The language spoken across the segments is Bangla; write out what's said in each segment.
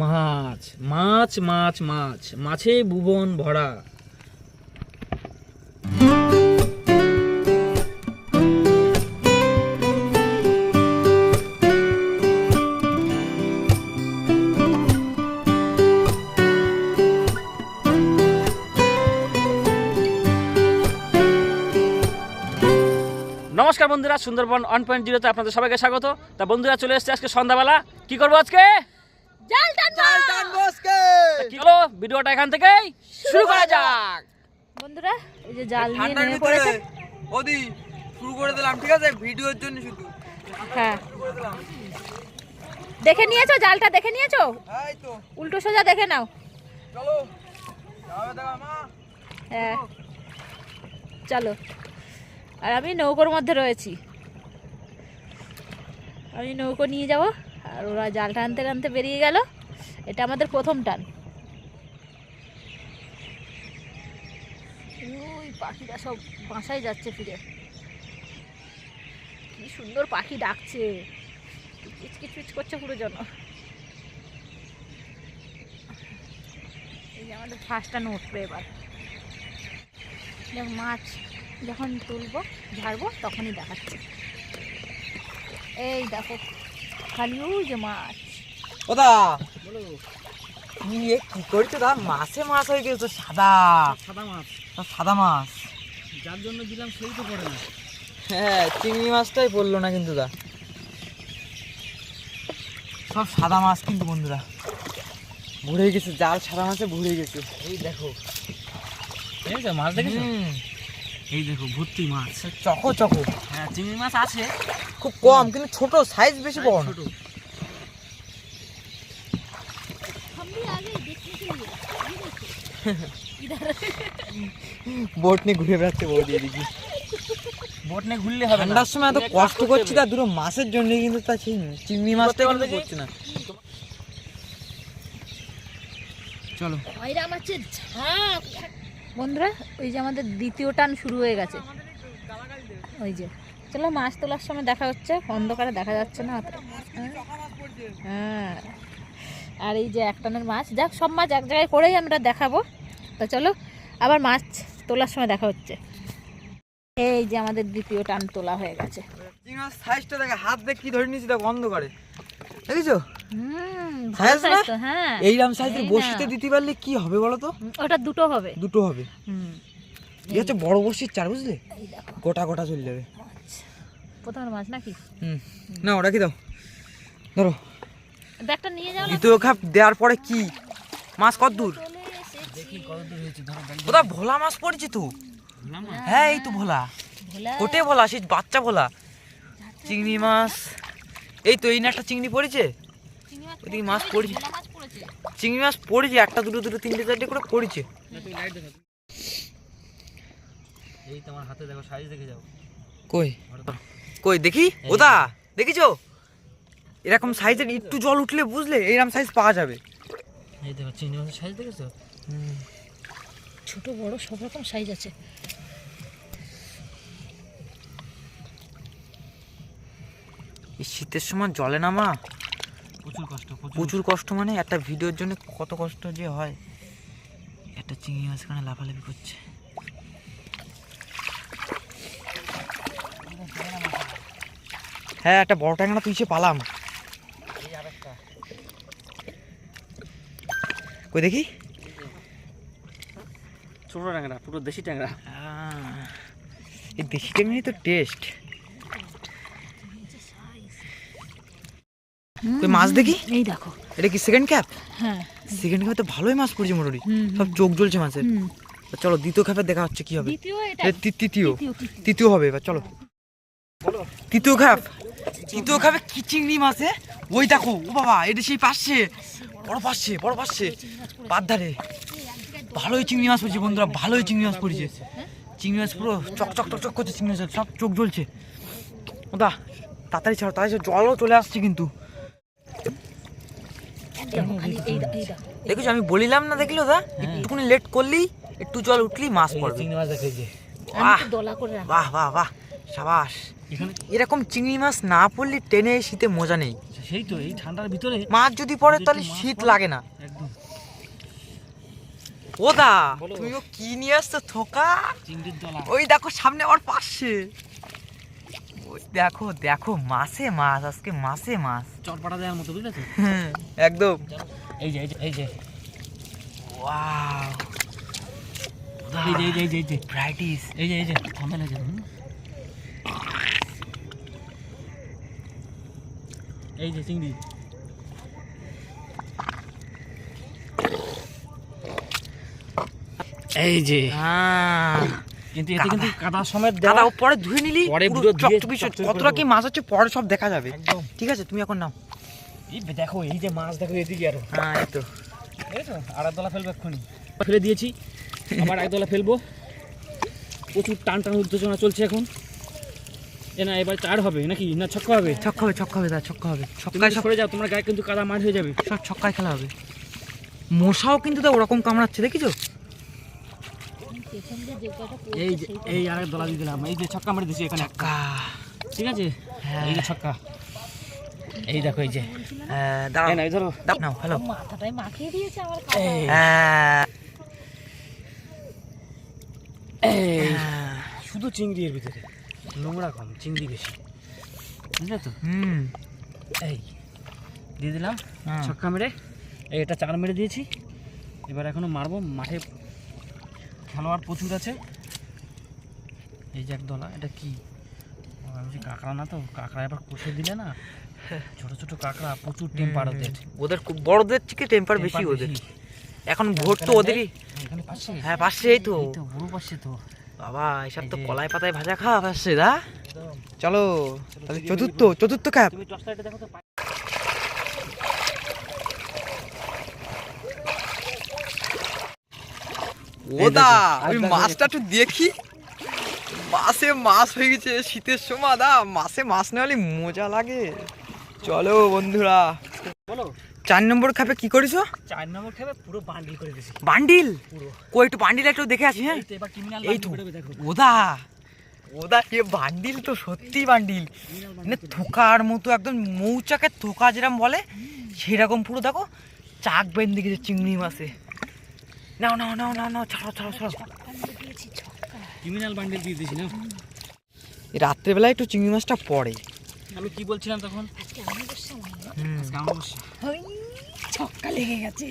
মাছ মাছ মাছ মাছ, মাছে ভুবন ভরা। নমস্কার বন্ধুরা, সুন্দরবন ওয়ান পয়েন্ট জিরোতে আপনাদের সবাইকে স্বাগত। তা বন্ধুরা, চলে এসেছে আজকে সন্ধ্যাবেলা। কি করব আজকে? জাল টানবো ভিডিওটা এখান থেকেই শুরু করা যাক। বন্ধুরা এই যে জাল নিয়ে নেমে পড়েছে। ওদি শুরু করে দিলাম ঠিক আছে? ভিডিওর জন্য শুধু। হ্যাঁ। দেখে নিয়েছো? জালটা দেখে নিয়েছো? এই তো। উল্টো সোজা দেখে নাও। চলো। যাবে দেখা মা। হ্যাঁ। চলো। আর আমি নৌকোর মধ্যে রয়েছি। আমি নৌকো নিয়ে যাব। আর ওরা জাল টানতে টানতে বেরিয়ে গেল। এটা আমাদের প্রথম টান। ওই পাখিরা সব বাসায় যাচ্ছে ফিরে। কি সুন্দর পাখি ডাকছে। কিচকিচ কিচ করছে পুরো জন। এই যে আমাদের ফার্স্ট টান উঠবে এবার। দেখ মাছ যখন তুলবো, ঝাড়বো, তখনই দেখাচ্ছে। এই দেখো। খালি ওই যে মাছ। ওদা এ কি করছ দা? মাছে মাছ হয়ে গেছে তো সাদা সাদা মাছ। সব সাদা মাছ। যার জন্য দিলাম সেই তো না। হ্যাঁ চিংড়ি মাছটাই পড়ল না কিন্তু দা। সব সাদা মাছ কিন্তু বন্ধুরা। ভরে গেছে জাল সাদা মাছে ভরে গেছে। এই দেখো। এই তো মাছ দেখেছ? এই দেখো ভর্তি মাছ। Choco choco. হ্যাঁ চিংড়ি মাছ আছে। খুব কম কিন্তু ছোট সাইজ বেশি বড়। না। বোট নিয়ে ঘুরে বেড়াচ্ছে বৌদি এদিকে। বোট নিয়ে ঘুরলে হবে ঠান্ডার সময় এত কষ্ট করছি তা দুটো মাছের জন্য কিন্তু তা সেই চিংড়ি মাছটা কিন্তু করছে না। চলো। বন্ধুরা ওই যে আমাদের দ্বিতীয় টান শুরু হয়ে গেছে। ওই যে। চলো মাছ তোলার সময় দেখা হচ্ছে অন্ধকারে দেখা যাচ্ছে না। হ্যাঁ। হ্যাঁ। আর এই যে এক টানের মাছ যাক সব মাছ এক জায়গায় করেই আমরা দেখাবো। তো চলো আবার মাছ তোলার সময় দেখা হচ্ছে। এই যে আমাদের দ্বিতীয় টান তোলা হয়ে গেছে। সাইজটা দেখে হাত দিয়ে কি ধরে নিয়েছি দেখো অন্ধকারে। দেখেছ? হ্যাঁ এইরকম সাইজের বসিতে দিতে পারলে কি হবে বলো তো? ওটা দুটো হবে। দুটো হবে। হুম। এই হচ্ছে বড় চার বুঝলে? গোটা গোটা চলে যাবে। প্রথমের মাছ নাকি? হুম। না ওটা কি দাও? ধরো। ব্যাগটা নিয়ে যাও দ্বিতীয় খাপ দেওয়ার পরে কি? মাছ কত দূর? দেখি কত দূর হয়েছে ধরো ওটা ভোলা মাছ পড়েছে তো? হ্যাঁ এই তো ভোলা। ভোলা? কোটে ভোলা সেই বাচ্চা ভোলা। চিংড়ি মাছ। এই তো এই না একটা চিংড়ি পড়েছে? চিংড়ি মাছ ওদিকে মাছ পড়েছে চিংড়ি মাছ পড়েছে একটা দুটো দুটো তিনটে চারটে করে পড়েছে। এই তোমার হাতে দেখো সাইজ দেখে যাও। কই? কই দেখি? ওদা দেখিছো? এরকম সাইজের একটু জল উঠলে বুঝলে এইরকম সাইজ পাওয়া যাবে। এই দেখো চিংড়ি মাছের সাইজ দেখেছ? ছোট বড় সব রকম সাইজ আছে। এই শীতের সময় জলে নামা প্রচুর কষ্ট প্রচুর। কষ্ট মানে একটা ভিডিওর জন্য কত কষ্ট যে হয়। একটা চিংড়ি মাছ এখানে লাফালাফি করছে। হ্যাঁ একটা বড় ট্যাংরা তুইছে পালাম। কই দেখি? ছোট ট্যাংরা পুরো দেশি ট্যাংরা। এই দেশি ট্যাংরাই তো টেস্ট কই মাছ দেখি? এই দেখো। এটা কি সেকেন্ড ক্যাপ হ্যাঁ। সেকেন্ড ক্যাপে তো ভালোই মাছ পড়ছে মোটামুটি। সব চোখ জ্বলছে মাছের। চলো দ্বিতীয় ক্যাপে দেখা হচ্ছে কি হবে। দ্বিতীয় এটা? এ, তি- তৃতীয়। তৃতীয় তৃতীয়। তৃতীয় হবে এবার চলো। তৃতীয় খাপ। তৃতীয় খাপে কি চিংড়ি মাছে ওই দেখো ও বাবা এটা সেই পাশে বড় পাশে বড় পাশে। ধারে ভালোই চিংড়ি মাছ পড়ছে বন্ধুরা ভালোই চিংড়ি মাছ পড়ছে। চিংড়ি মাছ পুরো চক চক চক চক করছে চিংড়ি মাছ সব চোখ জ্বলছে। ওদা তাড়াতাড়ি ছাড়ো তাড়াতাড়ি ছাড়ো, জলও চলে আসছে কিন্তু। দা- দেখেছ আমি বলিলাম না দেখল দা? একটুখানি লেট করলি একটু জল উঠলি মাছ পড়বে। বাহ বাহ বাহ। সাবাস। এখানে এরকম চিংড়ি মাছ না পড়লে টেনে শীতে মজা নেই। সেই তো এই ঠান্ডার ভিতরে মাছ যদি পড়ে তাহলে শীত লাগে না। একদম। ও দা তুমি ও কি নিয়ে আসছো থোকা? ওই দেখো সামনে আমার পাশে। ওই দেখো দেখো মাছে মাছ আজকে মাছে মাছ। চটপাটা দেওয়ার মতো বুঝলে একদম। এই যে এই যে ওয়াও। এই যে এই যে এই যে ব্রাইটিস এই যে এই যে থামেল এই যে এই যে চিংড়ি। এই যে। কিন্তু এতে কিন্তু কাদা। পরে ধুয়ে নিলি পরে পুরো চকচকে কতটা কি মাছ হচ্ছে পরে সব দেখা যাবে। একদম। ঠিক আছে তুমি এখন নাও। এই দেখো এই যে মাছ দেখো এদিকে আরও। হ্যাঁ এই তো। আর একদলা ফেলব এক্ষুনি। ফেলে দিয়েছি আবার একদলা ফেলব। প্রচুর টান টান উত্তেজনা চলছে এখন। এ না এবার চার হবে নাকি? না ছক্কা হবে? ছক্কা হবে ছক্কা হবে দা ছক্কা হবে। ছক্কায় সব সরে যাও তোমার গায়ে কিন্তু কাদা মার হয়ে যাবে। সব ছক্কায় খেলা হবে। মশাও কিন্তু তো ওরকম কামড়াচ্ছে দেখিছো? এই যে এই আরেক দলা দিয়ে দিলাম। এই যে ছক্কা মারি দিছি এখানে। একটা। কা ঠিক আছে? হ্যাঁ। এই যে ছক্কা। এই দেখো এই যে। হ্যাঁ, দাঁড়াও। এই না এই ধরো। দাও নাও হ্যালো মাথাটাই মাখিয়ে দিয়েছে আমার হ্যাঁ। এই। হ্যাঁ। শুধু চিংড়ি এর ভিতরে। নোংরা কম চিংড়ি বেশি। বুঝলে তো? হুম। এই দিয়ে দিলাম। হ্যাঁ। ছক্কা মেরে এই এটা চার মেরে দিয়েছি। এবার এখনও মারবো। মাঠে খেলোয়াড় প্রচুর আছে। এই যে একদলা এটা কি? আমি কাঁকড়া না তো? কাঁকড়া এবার কষে দিলে না? ছোট ছোট কাঁকড়া প্রচুর টেম্পার ওদের। ওদের খুব বড়দের থেকে টেম্পার বেশি ওদের। এখন ভোট তো ওদেরই। হ্যাঁ পাশে এই তো। বড় পাচ্ছে তো। বাবা এসব তো কলাই পাতায় ভাজা খাওয়া পাচ্ছে দা চলো তাহলে চতুর্থ চতুর্থ ক্যাপ তুমি টর্চ লাইটে দেখো তো ওদা আমি মাছটা একটু দেখি। মাছে মাছ হয়ে গেছে শীতের সময় দা মাছে মাছ না হলে মজা লাগে। চলো বন্ধুরা। বলো। চার নম্বর খাপে কি করিছো? চার নম্বর খাবে পুরো বান্ডিল করে দিছি বান্ডিল? পুরো। কই একটু বান্ডিল একটু দেখে আছি হ্যাঁ? এই তো এবার ক্রিমিনাল এই তো ওদা। ওদা এ বান্ডিল তো সত্যি বান্ডিল। মানে থোকার মতো একদম মৌচাকের থোকা যেরকম বলে সেরকম পুরো দেখো চাক বেঁধে গেছে চিংড়ি মাছে। নাও নাও নাও নাও নাও ছাড়ো ছাড়ো ছাড়ো। ক্রিমিনাল বান্ডিল দিয়ে দিয়েছি না? রাত্রেবেলায় একটু চিংড়ি মাছটা পড়ে। আমি কি বলছিলাম তখন? হুম আজকে আমার বসে ওই ছক্কা লেগে গেছে।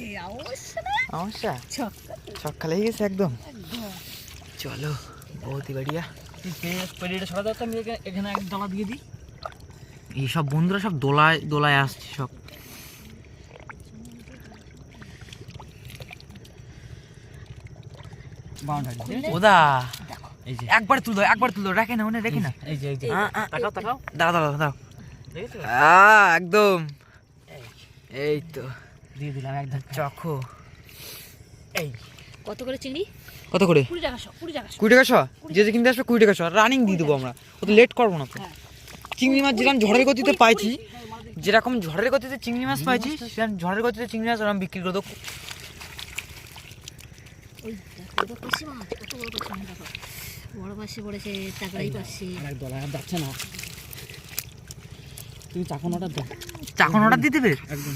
অবশ্য ছক্কা। ছক্কা লেগে গেছে একদম? একদম। চলো বহুত বাড়িয়া তুই পেরিয়েটা সরা দাও তো আমি এখানে- এক দলা দিয়ে দিই। এইসব বন্ধুরা সব দোলায় দোলায় আসছে সব। বাউন্ডারি ওদা এই যে। একবার তুলো একবার তুলো রাখে না মনে রেখে না। এই যে এই যে তাকাও তাকাও। দাঁড়া দাঁড়া দাঁড়া আহ, একদম। এই তো। দিয়ে দিলাম এক ধাক্কা। চখো। এই। কত করে চিংড়ি? কত করে? কুড়ি টাকা শো কুড়ি টাকা কুড়ি টাকা শ? যে যে কিনতে আসবে কুড়ি টাকা শ। রানিং দিয়ে দেবো আমরা। ও তো লেট করব না তো। হ্যাঁ। চিংড়ি মাছ যেরকম ঝড়ের গতিতে পাইছি যেরকম ঝড়ের গতিতে চিংড়ি মাছ পাইছি সেরকম ঝড়ের গতিতে চিংড়ি মাছ ওরকম বিক্রি করে দেবো ওই দেখো ওটা কষি মাছ কত বড় পাশে পড়েছে টাকরাই পাশে দলা আর যাচ্ছে না। তুমি চাকন অর্ডার দাও। চাকন অর্ডার দিয়ে দেবে? একদম।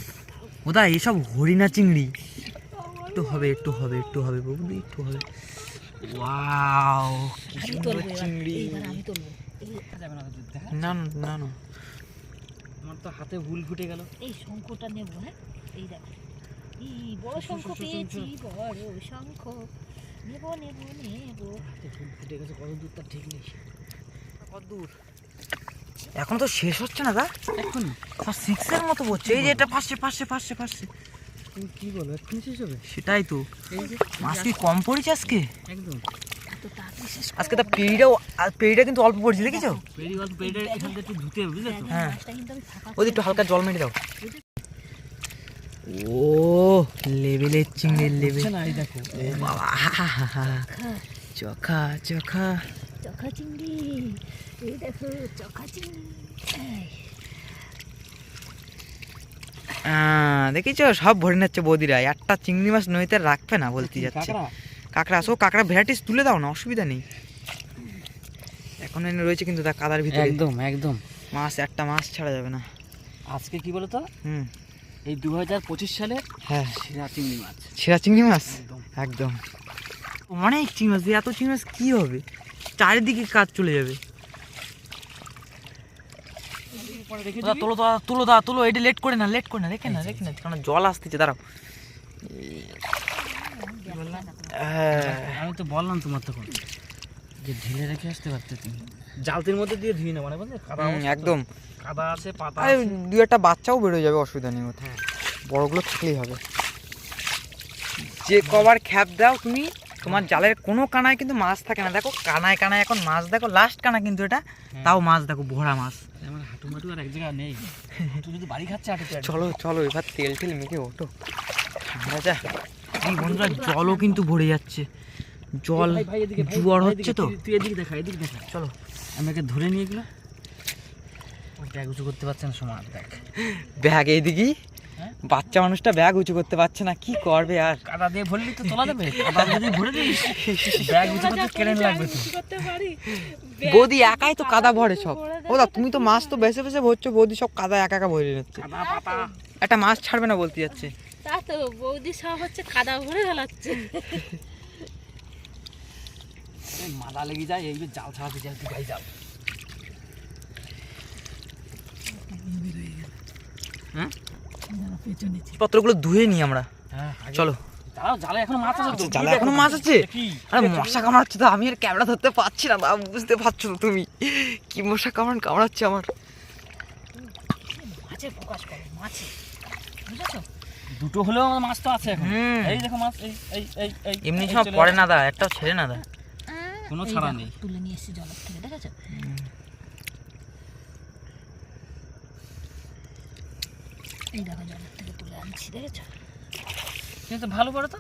ওদা এইসব হরিণা চিংড়ি। একটু হবে একটু হবে একটু হবে বৌদি একটু হবে। ওয়াও চিংড়ি। না তো, না না, আমার তো হাতে ভুল ফুটে গেল। এই শঙ্খটা নেব হ্যাঁ? এই দেখো। বড় শঙ্খ শঙ্খ, শঙ্খ, পেয়েছি বড় শঙ্খ। নেব নেব নেব। হাতে ভুল ফুটে গেছে কত দূর তার ঠিক নেই। কত দূর এখন তো শেষ হচ্ছে না দা এখন সিক্সের মতো পড়ছে এই যে এটা ফাঁসছে ফাঁসছে ফাঁসছে ফাঁসছে তুমি কি বলো এক্ষুনি শেষ হবে সেটাই তো। এই যে মাছ কি কম পড়েছে আজকে? একদম। আজকে তো পেড়িটাও আর পেড়িটা কিন্তু অল্প পড়ছে দেখেছ? পেরি গল্প পেরিটা এখান থেকে একটু ধুতে হবে বুঝলে তো হ্যাঁ। ওদের একটু হালকা জল মেরে দাও। ও লেভেলের চিংড়ির লেভেল বাবা। চখা চখা। চখা চিংড়ি এই দেখো চখা চিংড়ি এই, সব ভরে নিচ্ছে বৌদিরা। একটা চিংড়ি মাছ নইতে রাখবে না বলতে যাচ্ছে। কাঁকড়া কাঁকড়া আসো কাঁকড়া ভ্যারাইটিস তুলে দাও না অসুবিধা নেই। এখন এনে রয়েছে কিন্তু তা কাদার ভিতরে। একদম একদম। মাছ একটা মাছ ছাড়া যাবে না। আজকে কি বলতো? হুম। এই দু হাজার পঁচিশ সালে হ্যাঁ। সেরা চিংড়ি মাছ। সেরা চিংড়ি মাছ? একদম। একদম। অনেক চিংড়ি মাছ এত চিংড়ি মাছ কী হবে? চারিদিকে কাজ চলে যাবে। তোলো দাদা তুলো দাদা তুলো এটা লেট করে না লেট করে না রেখে না রেখে না। কারণ জল আসতেছে দাঁড়াও। হ্যাঁ, আমি তো বললাম তোমার তখন যে ঢেলে রেখে আসতে পারতে তুমি জালতির মধ্যে দিয়ে ধুয়ে নেব মানে বুঝলে? কাদা। একদম। কাদা আছে পাতা আছে দু একটা বাচ্চাও বেরোয় যাবে অসুবিধা নেই ওতে। বড়গুলো থাকলেই হবে। যে কবার খ্যাপ দাও তুমি তোমার জালের কোনো কানায় কিন্তু মাছ থাকে না। দেখো কানায় কানায় এখন মাছ দেখো লাস্ট কানা কিন্তু এটা। তাও মাছ দেখো ভরা মাছ। আমার হাঁটু মাটু আর এক জায়গায় নেই। তুই যদি বাড়ি খাচ্ছে আর চলো চলো এবার তেল টেল মেখে ওঠো। আচ্ছা এই বন্ধুরা জলও কিন্তু ভরে যাচ্ছে। জল ভাই, ভাই, এদিকে, ভাই, জোয়ার হচ্ছে তো। তুই- এদিকে দেখা এদিকে দেখা। চলো আমি একে ধরে নিয়ে গেলো ব্যাগ উঁচু করতে পারছে না সমান দেখ। ব্যাগ এইদিকে হ্যাঁ? বাচ্চা মানুষটা ব্যাগ উঁচু করতে পারছে না কি করবে আর? কাদা দিয়ে ভরলি তো তোলা যাবে কাদা যদি ভরে দিস ব্যাগ উঁচু করতে লাগবে তো। বৌদি একাই তো কাদা ভরে সব। ও দা তুমি তো মাছ তো বেছে বেছে ভরছো বৌদি সব কাদা একা একা ভরে নিচ্ছে। একটা মাছ ছাড়বে না বলতে যাচ্ছে। তা তো বৌদি সব হচ্ছে কাদা ভরে ফেলাচ্ছে। মাদা লেগে যায় এই যে জাল ছাড়াতে যায় জাল। হ্যাঁ? পত্রগুলো ধুয়ে নি আমরা। হ্যাঁ চলো। জালে এখনও মাছ আছে আচ্ছা, জালে এখনও মাছ আছে? কি? আরে মশা কামড়াচ্ছে তো আমি আর ক্যামেরা ধরতে পারছি না দাম বুঝতে পারছ তো তুমি। কি মশা কামড়ান কামড়াচ্ছে আমার। মাছে ফোকাস করো মাছে। বুঝেছ? দুটো হলেও আমার মাছ তো আছে এখন। এই দেখো মাছ এই এই এই এই এমনি সব পড়ে না দা একটাও ছেড়ে না দা। কোনো ছাড়া নেই। তুলে নিয়ে এসেছি থেকে দেখেছ? এই দেখো জলের থেকে তুলে আনছি দেখেছ? কিন্তু ভালো করে তো।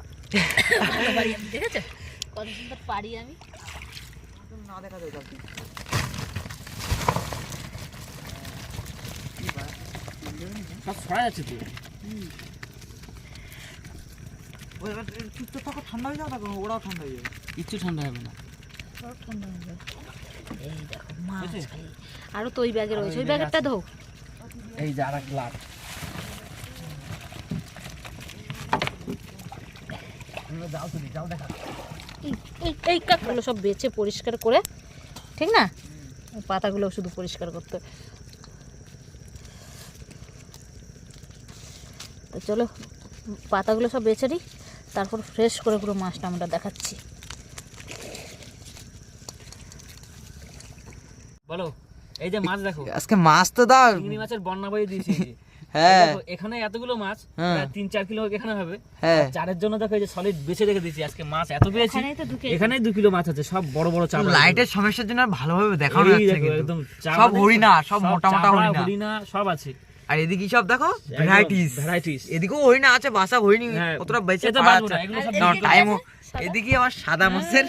ভালো পারি আমি দেখেছ? কত সুন্দর পারি আমি। সব ছড়া যাচ্ছে তো। ঠান্ডা হয়ে যাবে ওরাও ঠান্ডা হয়ে যাবে। কিচ্ছু ঠান্ডা হবে না। ঠান্ডা হয়ে যাবে। এই দেখো মাছ আরও তো ওই ব্যাগে রয়েছে। ওই ওই ব্যাগে ব্যাগেরটা ধো। এই যে আর এক লাট যাও তুমি যাও দেখা এই- কাকগুলো সব বেছে পরিষ্কার করে ঠিক না? পাতাগুলো শুধু পরিষ্কার করতে তো চলো পাতাগুলো সব বেছে নিই তারপর ফ্রেশ করে পুরো মাছটা আমরা দেখাচ্ছি। বলো এই যে মাছ দেখো আজকে মাছ তো দাও। চিংড়ি মাছের বন্যা বয়ে দিয়েছি। হ্যাঁ। এখানে এতগুলো মাছ হ্যাঁ। তিন চার কিলো এখানে হবে। হ্যাঁ। চারের জন্য দেখো এই যে সলিড বেছে রেখে দিয়েছি আজকে মাছ এত পেয়েছি। এখানেই তো ঢুকে এখানেই দু কিলো মাছ আছে সব বড় বড় চাপ লাইটের সমস্যার জন্য ভালোভাবে দেখানো যাচ্ছে একদম সব হরিণা সব মোটা মোটা হরিণা। সব আছে। আর এদিকে সব দেখো ভ্যারাইটিস ভ্যারাইটিস এদিকেও হরিণা আছে বাসা হরিণি হ্যাঁ, কতটা বেঁচে বিক্রি টাইমও এদিকে আমার সাদা মাছের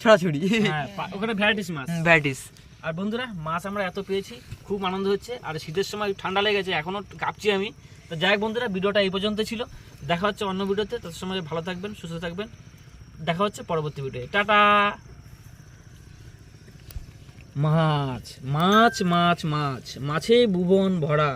ছড়াছড়ি। হ্যাঁ ওখানে ভ্যারাইটিস মাছ। ভ্যারাইটিস আর বন্ধুরা, মাছ আমরা এত পেয়েছি, খুব আনন্দ হচ্ছে। আর শীতের সময় ঠান্ডা লেগেছে এখনও কাঁপছি আমি। তো যাই বন্ধুরা, ভিডিওটা এই পর্যন্ত ছিল। দেখা হচ্ছে অন্য ভিডিওতে তত সময় ভালো থাকবেন, সুস্থ থাকবেন। দেখা হচ্ছে পরবর্তী ভিডিও টাটা! মাছ মাছ মাছ মাছ মাছে ভুবন ভরা।